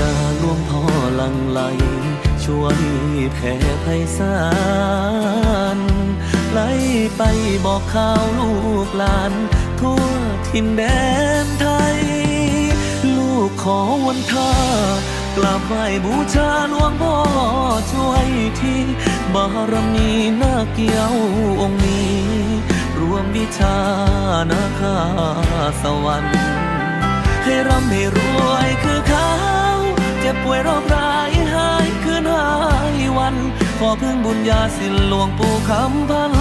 ญาหลวงพ่อลังไหลช่วยแผ่ไพศาลไหลไปบอกข่าวลูกหลาน ทั่วทินแดนไทย ลูกขอวันท่ากราบไหว้บูชาหลวงพ่อช่วยที่บารมีนาเกี่ยวองค์นี้ รวมวิชานาคาสวรรค์ให้ร่ำให้รวยคือเขาเจ็บป่วยโรคร้ายหายคืนหายวัน ขอพึ่งบุญญาสิหลวงปู่คำพัน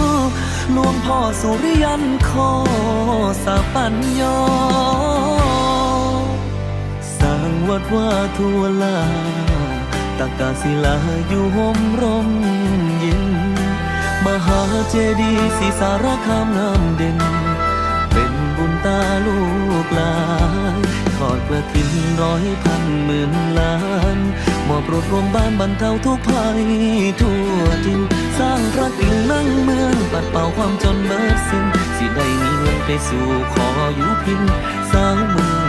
หลวงพ่อสุริยันขอสาปัญญาสร้างวัดว่าทัวลาตากาศิลาอยู่ห่มร่มเย็น มหาเจดีย์ศรีสารคามน้ำเด่น เป็นบุญตาลูกหลาน ทอดกระถินร้อยพันหมื่นล้าน มอบรถรวมบ้านบรรเทาทุกภัยทั่วทินสร้างรักิ่งนั่งเมืองปัดเป่าความจนเบิดสิ้นสิได้มีเงินไปสู่ขออยู่พินสร้างเมือง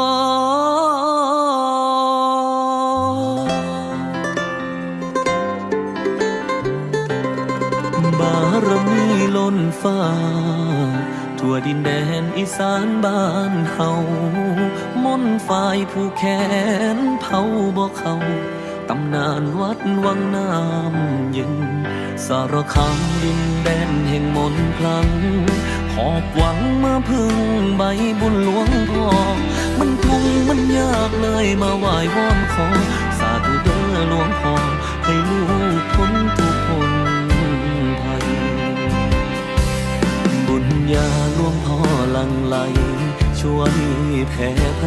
ฟ้า ทั่วดินแดนอีสานบ้านเฮามนต์ฝ่ายผู้แขนเผาบ่เขาตำนานวัดวังน้ำยึงสารคามดินแดนแห่งมนต์คลัง หอบหวังมาพึ่งใบบุญหลวงพ่อมันทุงมันยากเลยมาไหว้วอ ช่วยแผ่ไพ